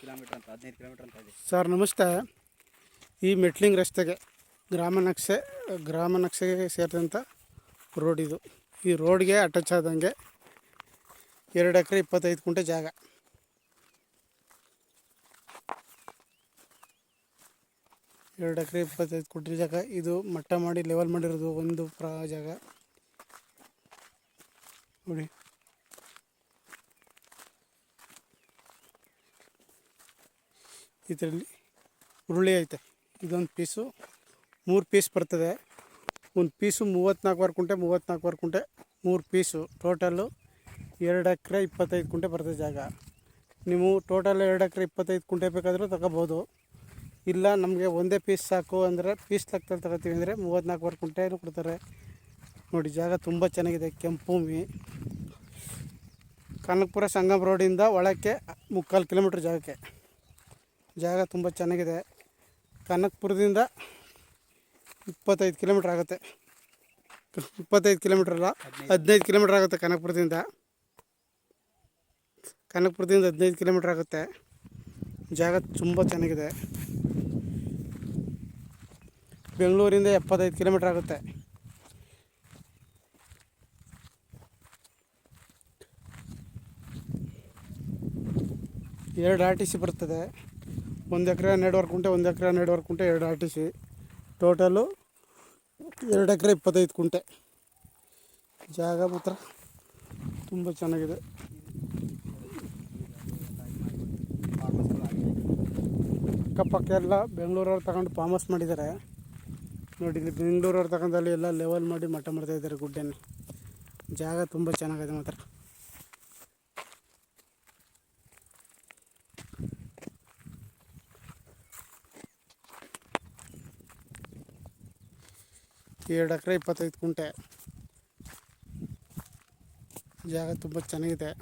Kilometre ಅಂತ, ಹದಿನೈದು kilometre ಅಂತ ಇದೆ. ಸರ್, ನಮಸ್ತೆ. ಈ ಮೆಟ್ಲಿಂಗ್ ರಸ್ತೆಗೆ, ಗ್ರಾಮ ನಕ್ಷೆ, ಗ್ರಾಮ ನಕ್ಷೆಗೆ ಸೇರಿದಂಥ ರೋಡ್ ಇದು. ಈ ರೋಡ್ಗೆ ಅಟ್ಯಾಚ್ ಆದಂಗೆ ಎರಡು ಎಕರೆ ಇಪ್ಪತ್ತೈದು ಕುಂಟೆ ಜಾಗ. ಎರಡು ಎಕರೆ ಇಪ್ಪತ್ತೈದು ಕುಂಟೆ ಜಾಗ. ಇದು ಮಟ್ಟ ಮಾಡಿ ಲೆವೆಲ್ ಮಾಡಿರೋದು ಒಂದು ಪ್ರ ಜಾಗ. ನೋಡಿ. ಇದರಲ್ಲಿ ಉರುಳಿ ಐತೆ. ಇದೊಂದು ಪೀಸು. ಮೂರು ಪೀಸ್ ಬರ್ತದೆ. ಒಂದು ಪೀಸು ಮೂವತ್ತ್ನಾಲ್ಕುವರೆ ಕುಂಟೆ ಮೂವತ್ತ್ನಾಲ್ಕುವರೆ ಕುಂಟೆ, ಮೂರು ಪೀಸು. ಟೋಟಲ್ಲು ಎರಡು ಎಕರೆ ಇಪ್ಪತ್ತೈದು ಕುಂಟೆ ಬರ್ತದೆ ಜಾಗ. ನೀವು ಟೋಟಲ್ ಎರಡು ಎಕರೆ ಇಪ್ಪತ್ತೈದು ಕುಂಟೆ ಬೇಕಾದರೂ ತಗೋಬೋದು. ಇಲ್ಲ, ನಮಗೆ ಒಂದೇ ಪೀಸ್ ಸಾಕು ಅಂದರೆ ಪೀಸ್ ಲೆಕ್ಕದಲ್ಲಿ ತಗೋತೀವಿ ಅಂದರೆ ಮೂವತ್ತ್ನಾಲ್ಕುವರೆ ಕುಂಟೆನೂ ಕೊಡ್ತಾರೆ. ನೋಡಿ, ಜಾಗ ತುಂಬ ಚೆನ್ನಾಗಿದೆ. ಕೆಂಪು ಭೂಮಿ. ಕನಕಪುರ ಸಂಗಮ್ ರೋಡಿಂದ ಒಳಕ್ಕೆ ಮುಕ್ಕಾಲು ಕಿಲೋಮೀಟ್ರ್ ಜಾಗಕ್ಕೆ. ಜಾಗ ತುಂಬ ಚೆನ್ನಾಗಿದೆ. ಕನಕಪುರದಿಂದ ಇಪ್ಪತ್ತೈದು ಕಿಲೋಮೀಟ್ರ್ ಆಗುತ್ತೆ. ಇಪ್ಪತ್ತೈದು ಕಿಲೋಮೀಟ್ರ್ ಅಲ್ಲ, ಹದಿನೈದು ಕಿಲೋಮೀಟ್ರ್ ಆಗುತ್ತೆ ಕನಕಪುರದಿಂದ. ಕನಕಪುರದಿಂದ ಹದಿನೈದು ಕಿಲೋಮೀಟ್ರ್ ಆಗುತ್ತೆ. ಜಾಗ ತುಂಬ ಚೆನ್ನಾಗಿದೆ. ಬೆಂಗಳೂರಿಂದ ಎಪ್ಪತ್ತೈದು ಕಿಲೋಮೀಟ್ರ್ ಆಗುತ್ತೆ. ಎರಡು ಆರ್ ಟಿ ಸಿ ಬರ್ತದೆ. ಒಂದು ಎಕರೆ ಹನ್ನೆರಡುವರೆ ಕುಂಟೆ, ಒಂದು ಎಕರೆ ಹನ್ನೆರಡುವರೆ ಕುಂಟೆ, ಎರಡು ಆರ್ ಟಿ ಸಿ. ಟೋಟಲು ಎರಡು ಎಕರೆ ಇಪ್ಪತ್ತೈದು ಕುಂಟೆ. ಜಾಗ ಮಾತ್ರ ತುಂಬ ಚೆನ್ನಾಗಿದೆ. ಅಕ್ಕಪಕ್ಕ ಎಲ್ಲ ಬೆಂಗಳೂರವ್ರು ತಗೊಂಡು ಫಾರ್ಮ್ ಮಾಡಿದ್ದಾರೆ. ನೋಡಿ ಇಲ್ಲಿ ಬೆಂಗಳೂರವ್ರು ತಗೊಂಡಲ್ಲಿ ಎಲ್ಲ ಲೆವೆಲ್ ಮಾಡಿ ಮಟ್ಟ ಮಾಡ್ತಾಯಿದ್ದಾರೆ ಗುಡ್ಡೆನ ಜಾಗ ತುಂಬ ಚೆನ್ನಾಗಿದೆ ಮಾತ್ರ. ಎರಡು ಎಕರೆ ಇಪ್ಪತ್ತೈದು ಕುಂಟೆ. ಜಾಗ ತುಂಬ ಚೆನ್ನಾಗಿದೆ.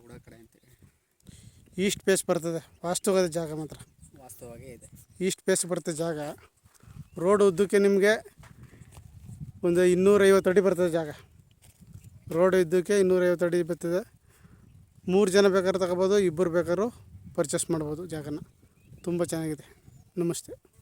ಕೂಡ ಅಂತೇಳಿ ಈಸ್ಟ್ ಪೇಸ್ ಬರ್ತದೆ. ವಾಸ್ತವದ ಜಾಗ ಮಾತ್ರ. ವಾಸ್ತವವಾಗೇ ಇದೆ. ಈಸ್ಟ್ ಪೇಸ್ ಬರ್ತದೆ ಜಾಗ. ರೋಡ್ ಉದ್ದಕ್ಕೆ ನಿಮಗೆ ಒಂದು ಇನ್ನೂರೈವತ್ತು ಅಡಿ ಬರ್ತದೆ ಜಾಗ. ರೋಡ್ ಇದ್ದಕ್ಕೆ ಇನ್ನೂರೈವತ್ತು ಅಡಿ ಬರ್ತದೆ. ಮೂರು ಜನ ಬೇಕಾದ್ರೆ ತಗೋಬೋದು ಇಬ್ಬರು ಬೇಕಾದ್ರೂ ಪರ್ಚೇಸ್ ಮಾಡ್ಬೋದು ಜಾಗನ. ತುಂಬ ಚೆನ್ನಾಗಿದೆ. ನಮಸ್ತೆ.